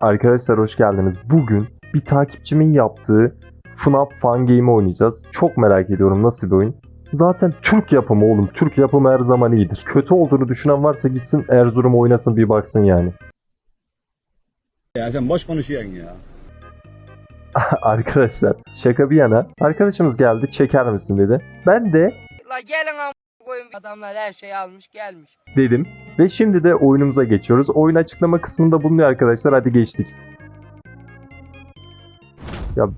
Arkadaşlar hoş geldiniz. Bugün bir takipçimin yaptığı FNAF Fun Game'i oynayacağız. Çok merak ediyorum nasıl bir oyun. Zaten Türk yapımı oğlum. Türk yapımı her zaman iyidir. Kötü olduğunu düşünen varsa gitsin Erzurum oynasın bir baksın yani. Ya sen boş konuşuyorsun ya. Arkadaşlar şaka bir yana. Arkadaşımız geldi çeker misin dedi. Ben de La gelin am koyun adamlar her şeyi almış gelmiş. dedim. Ve şimdi de oyunumuza geçiyoruz. Oyun açıklama kısmında bulunuyor arkadaşlar. Hadi geçtik. Ya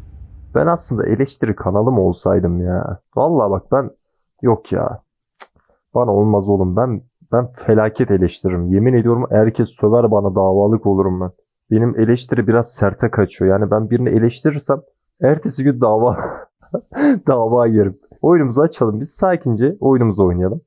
ben aslında eleştiri kanalı mı olsaydım ya. Vallahi bak ben yok ya. Cık, Bana olmaz oğlum. Ben ben felaket eleştiririm. Yemin ediyorum herkes söver bana davalık olurum ben. Benim eleştiri biraz serte kaçıyor. Yani ben birini eleştirirsem ertesi gün dava dava yerim. Oyunumuzu açalım. Biz sakince oyunumuzu oynayalım.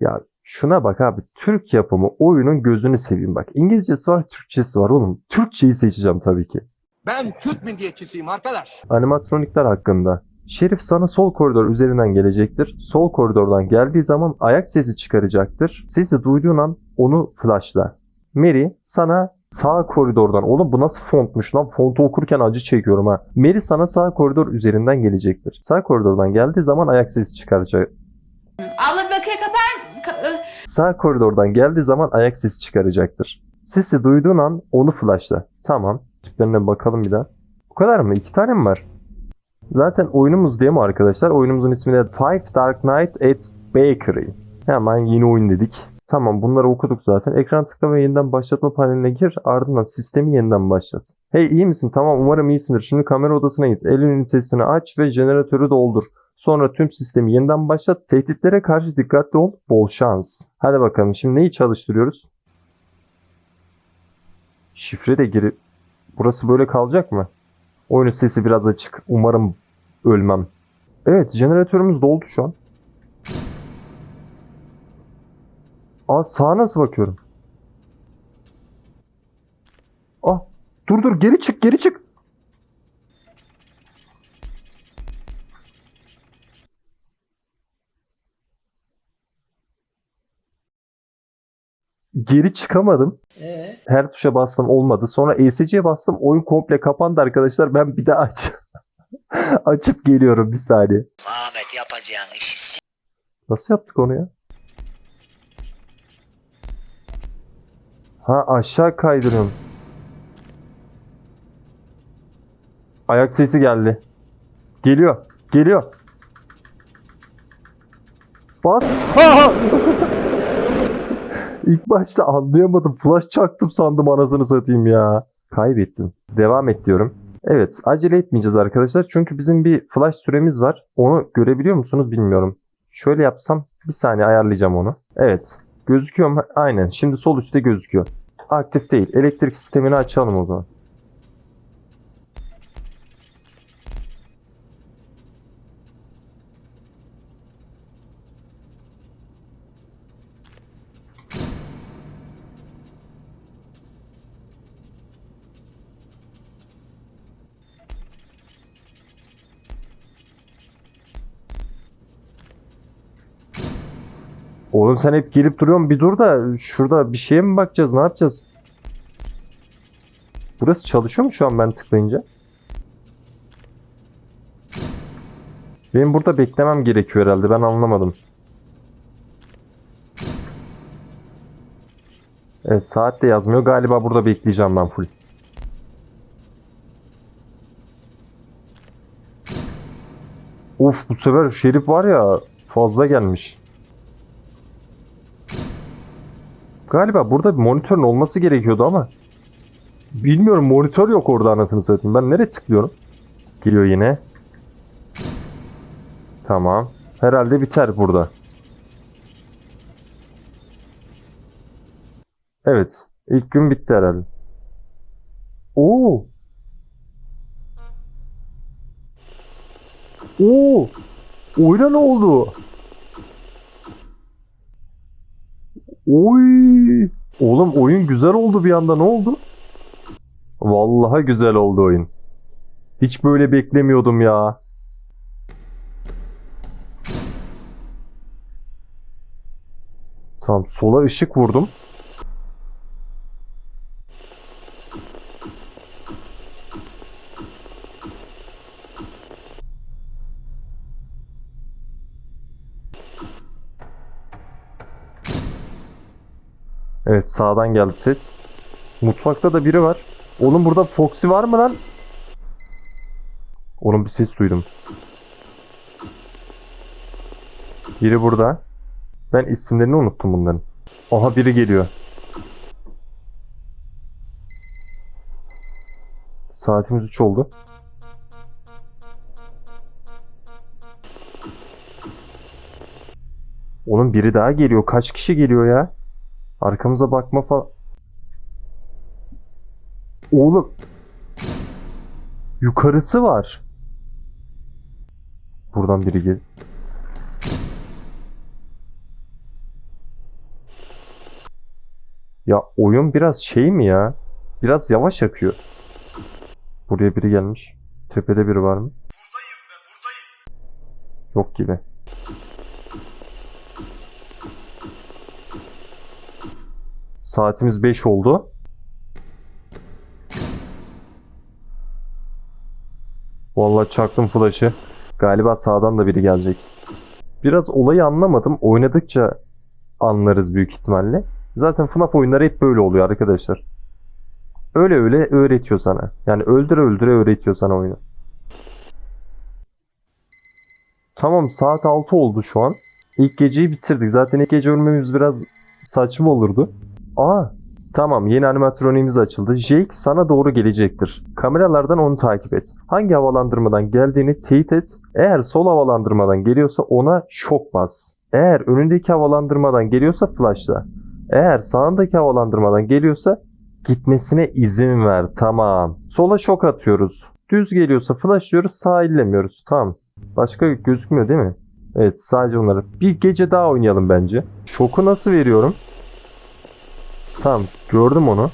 Ya şuna bak abi. Türk yapımı oyunun gözünü seveyim bak. İngilizcesi var, Türkçesi var oğlum. Türkçeyi seçeceğim tabii ki. Ben Türk milliyetçisiyim arkadaş. Animatronikler hakkında. Şerif sana sol koridor üzerinden gelecektir. Sol koridordan geldiği zaman ayak sesi çıkaracaktır. Sesi duyduğun an onu flashla. Mary sana sağ koridordan. Oğlum bu nasıl fontmuş lan? Fontu okurken acı çekiyorum ha. Mary sana sağ koridor üzerinden gelecektir. Sağ koridordan geldiği zaman ayak sesi çıkaracak. Abla Sağ koridordan geldiği zaman ayak sesi çıkaracaktır. Sesi duyduğun an onu flashla. Tamam. Tiplerine bakalım bir daha. Bu kadar mı? İki tane mi var? Zaten oyunumuz diye mi arkadaşlar? Oyunumuzun ismi de Five Dark Nights at Bakery. Hemen yeni oyun dedik. Tamam bunları okuduk zaten. Ekran tıkla ve yeniden başlatma paneline gir. Ardından sistemi yeniden başlat. Hey iyi misin? Tamam umarım iyisindir. Şimdi kamera odasına git. El ünitesini aç ve jeneratörü doldur. Sonra tüm sistemi yeniden başlat. Tehditlere karşı dikkatli ol. Bol şans. Hadi bakalım şimdi neyi çalıştırıyoruz? Şifre de girip... Burası böyle kalacak mı? Oyunun sesi biraz açık. Umarım ölmem. Evet jeneratörümüz doldu şu an. Aa sağa nasıl bakıyorum? Ah dur dur geri çık geri çık. Geri çıkamadım. Her tuşa bastım olmadı. Sonra ESC'ye bastım. Oyun komple kapandı arkadaşlar. Ben bir daha aç açıp geliyorum bir saniye. Ahmet yapacağın işi Nasıl yaptık onu ya? Ha aşağı kaydırıyorum. Ayak sesi geldi. Geliyor. Geliyor. Bas. Ha! İlk başta anlayamadım. Flash çaktım sandım anasını satayım ya. Kaybettim. Devam et diyorum. Evet acele etmeyeceğiz arkadaşlar. Çünkü bizim bir flash süremiz var. Onu görebiliyor musunuz bilmiyorum. Şöyle yapsam bir saniye ayarlayacağım onu. Evet. Gözüküyor mu? Aynen. Şimdi sol üstte gözüküyor. Aktif değil. Elektrik sistemini açalım o zaman. Oğlum sen hep gelip duruyorsun. Bir dur da şurada bir şeye mi bakacağız? Ne yapacağız? Burası çalışıyor mu şu an ben tıklayınca? Benim burada beklemem gerekiyor herhalde. Ben anlamadım. Evet saat de yazmıyor. Galiba burada bekleyeceğim ben full. Of bu sefer Şerif var ya fazla gelmiş. Galiba burada bir monitörün olması gerekiyordu ama bilmiyorum monitör yok orada anasını satayım. Ben nereye tıklıyorum? Geliyor yine. Tamam. Herhalde biter burada. Evet. İlk gün bitti herhalde. Oo. Oo. Oyuna ne oldu? Oy. Oğlum oyun güzel oldu bir anda ne oldu? Vallahi güzel oldu oyun. Hiç böyle beklemiyordum ya. Tamam sola ışık vurdum. Evet sağdan geldi ses. Mutfakta da biri var. Oğlum burada Foxy var mı lan? Oğlum bir ses duydum. Biri burada. Ben isimlerini unuttum bunların. Aha biri geliyor. Saatimiz 3 oldu. Oğlum biri daha geliyor. Kaç kişi geliyor ya? Arkamıza bakma falan. Oğlum. Yukarısı var. Buradan biri gel. Ya oyun biraz şey mi ya? Biraz yavaş akıyor. Buraya biri gelmiş. Tepede biri var mı? Buradayım be buradayım. Yok gibi. Saatimiz 5 oldu. Vallahi çaktım flash'ı. Galiba sağdan da biri gelecek. Biraz olayı anlamadım. Oynadıkça anlarız büyük ihtimalle. Zaten FNAF oyunları hep böyle oluyor arkadaşlar. Öyle öyle öğretiyor sana. Yani öldüre öldüre öğretiyor sana oyunu. Tamam saat 6 oldu şu an. İlk geceyi bitirdik. Zaten ilk gece ölmemiz biraz saçma olurdu. Aa tamam yeni animatroniğimiz açıldı. Jake sana doğru gelecektir. Kameralardan onu takip et. Hangi havalandırmadan geldiğini teyit et. Eğer sol havalandırmadan geliyorsa ona şok bas. Eğer önündeki havalandırmadan geliyorsa flashla. Eğer sağındaki havalandırmadan geliyorsa gitmesine izin ver. Tamam. Sola şok atıyoruz. Düz geliyorsa flashlıyoruz. Sağ ellemiyoruz. Tamam. Başka gözükmüyor değil mi? Evet sadece onları. Bir gece daha oynayalım bence. Şoku nasıl veriyorum? Tamam gördüm onu.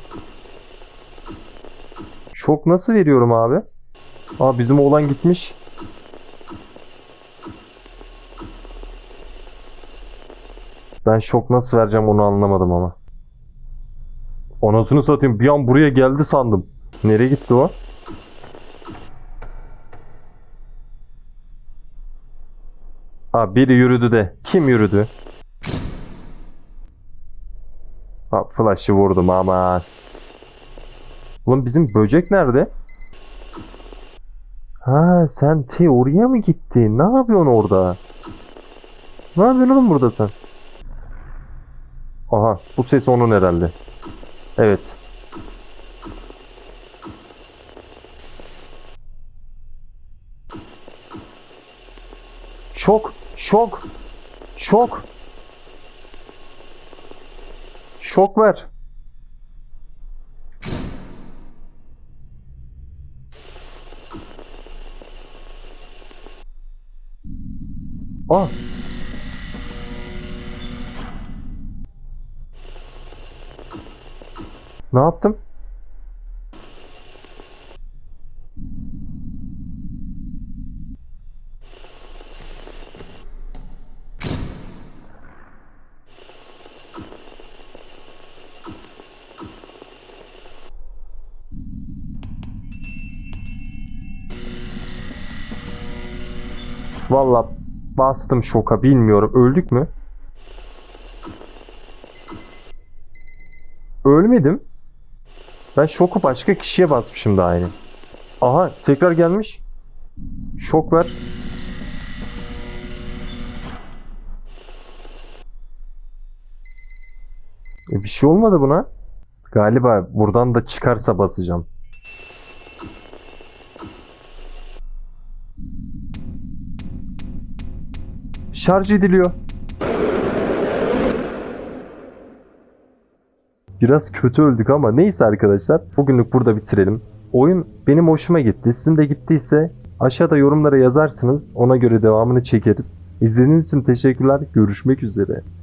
Şok nasıl veriyorum abi? Aa bizim oğlan gitmiş. Ben şok nasıl vereceğim onu anlamadım ama. Anasını satayım bir an buraya geldi sandım. Nereye gitti o? Aa biri yürüdü de. Kim yürüdü? Ha flash'ı vurdum ama. Ulan bizim böcek nerede? Ha sen teoriye mi gittin? Ne yapıyorsun orada? Ne yapıyorsun oğlum burada sen? Aha bu ses onun herhalde. Evet. Şok, şok, şok. Şok ver. Ah. Ne yaptım? Valla bastım şoka bilmiyorum. Öldük mü? Ölmedim. Ben şoku başka kişiye basmışım daha yeni. Aha tekrar gelmiş. Şok ver. E, bir şey olmadı buna. Galiba buradan da çıkarsa basacağım. Şarj ediliyor. Biraz kötü öldük ama neyse arkadaşlar. Bugünlük burada bitirelim. Oyun benim hoşuma gitti. Sizin de gittiyse aşağıda yorumlara yazarsınız. Ona göre devamını çekeriz. İzlediğiniz için teşekkürler. Görüşmek üzere.